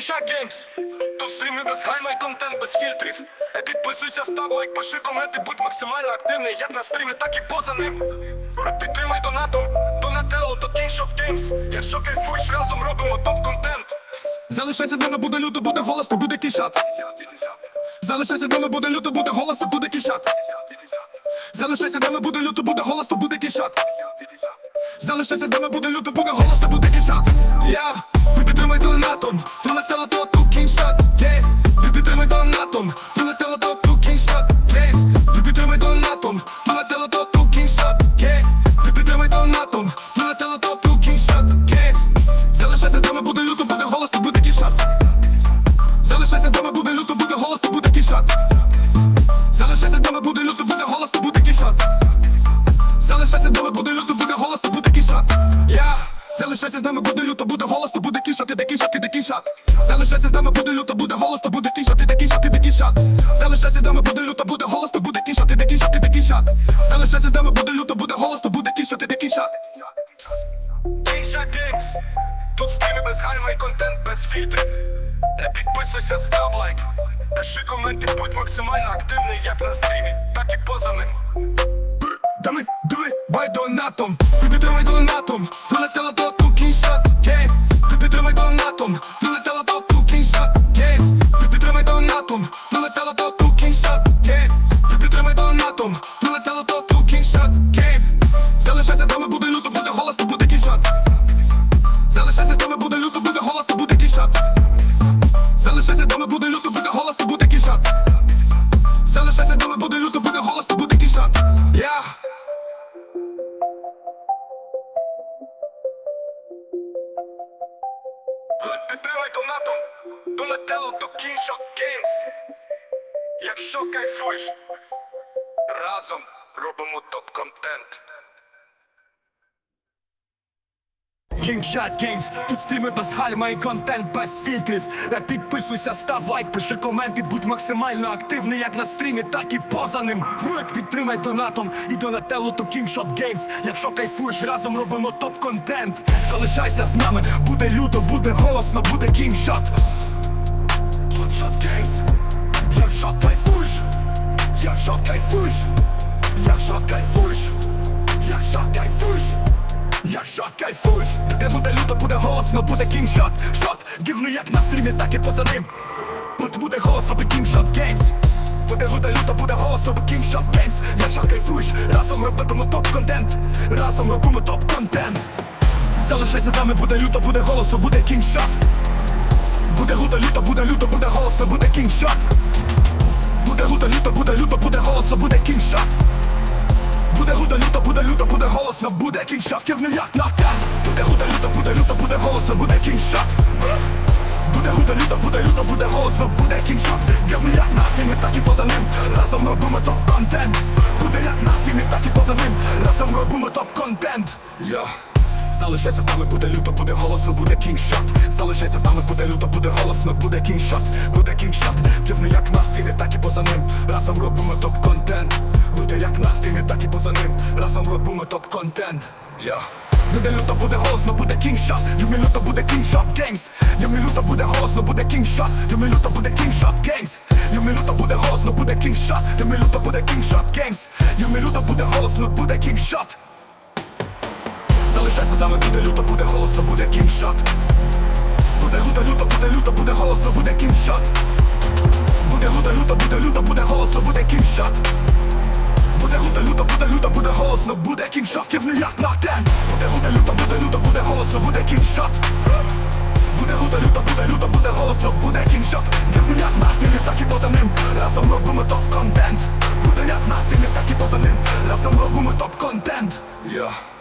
Кінша Геймс Тут стріми без гайма і контент без фільтрів Е, Підписуйся, став лайк, пиши коменти, будь максимально активний Як на стрімі, так і поза ним Підтримай донатом, Донателло, то Kingshot Games Якщо кайфуєш, разом робимо топ-контент Залишайся з нами, буде люто, буде голосно, буде кішат. Залишайся з нами, буде люто, буде голосно, буде кішат. Залишайся з нами, буде люто, буде голосно, буде кішат. Залишайся з нами, буде люто, буде голосно, буде кішат. Я ви підтримай донатом, донатом, прилетела до ту кіншат. Є, підтримай донатом, прилетела до ту кіншат. Є, залишайся з нами, буде люто, буде голосно, буде кішат. Залишайся з нами, буде люто, буде голосно, буде кішат. Залишайся з нами, буде люто, буде голосно, буде кішат. Залишайся з нами, буде люто, буде голосно, буде кішат. Я залишайся з нами, буде люто, буде голосно, буде кішат, іде кішат, іде кішат. Залишайся з нами, буде люто, буде голосно, буде кішат, іде кішат. Залишайся з нами, буде люто, буде голосно, буде кішат, іде кішат, іде кішат. Залишайся з нами, буде люто, буде голосно, буде кішат, іде кішат. Кінша Геймс Тут стріми без гайма і контент без фільтрів Не підписуйся, став лайк. Пиши коменти, будь максимально активний Як на стрімі, так і поза ним. Дами, диви, бай донатом. Підтримай донатом. До ту кіншат Підтримай донатом Донателло до кіншок Games. Якщо кайфуєш Разом робимо топ-контент Kingshot Games, тут стріми без гальма і контент без фільтрів. Е, Підписуйся, став лайк, пиши коменти, будь максимально активний як на стрімі, так і поза ним. Підтримай донатом. І донателло то Kingshot Games. Якщо кайфуєш, разом робимо топ-контент. Залишайся з нами, буде люто, буде голосно, буде Kingshot Kingshot Games. Якщо кайфуєш, якщо кайфуєш, якщо кайфуєш, якщо кайфуєш Якщо кайфуєш, де буде люто, буде голосно, буде кіншот Шот, гівни як на стрімі, так і поза ним. Тут буде голосно, буде кіншот геймс Буде буде люто, буде голосно, буде кіншот геймс Якщо кайфуєш, разом робимо топ-контент Разом робимо топ-контент Залишайся з нами, буде люто, буде голосно, буде кіншот Буде люто, люто, буде люто, буде голосно, буде кіншот Буде люто, люто, буде люто, буде голосно, буде кіншот Буде гуда люто, буде люто, буде голосно, буде кіншат, кивни як на те Буде гуда люто, буде люто, буде голосно, буде кіншат Буде гуда люто, буде люто, буде голосно, буде кіншат Кивни як на стімі, так і поза ним. Разом робимо топ-контент Буде як на стімі, так і поза ним. Разом робимо топ-контент Йо. Залишайся з нами, буде люто, буде голосно, буде кіншат Залишайся з нами, буде люто, буде голосно, буде кіншат Буде кіншат, кивни як на стімі, так і поза ним. Разом робимо топ-контент Буде як на стрімі, так і поза ним Разом робимо топ-контент Я Буде люто, буде голосно, буде кіншат Юмі люто буде кіншат геймс Юмі люто буде голосно, буде кіншат Юмі люто буде кіншат геймс Юмі люто буде голосно, буде кіншат Юмі люто буде кіншат геймс Юмі люто буде голосно, буде кіншат Залишайся з нами, буде люто, буде голосно, буде кіншат Буде люто, люто, буде люто, буде голосно, буде кіншат Буде люто, люто, буде люто, буде голосно, буде кіншат голосно, буде кіншат в як на тен? Буде люто, буде люто, буде голосно, буде кіншат Буде люто, люто, буде люто, буде голосно, буде кіншат Кивни як на стилі, так і поза ним. Разом робимо топ-контент. Буде як на стилі, так і поза ним. Разом робимо топ-контент. Yeah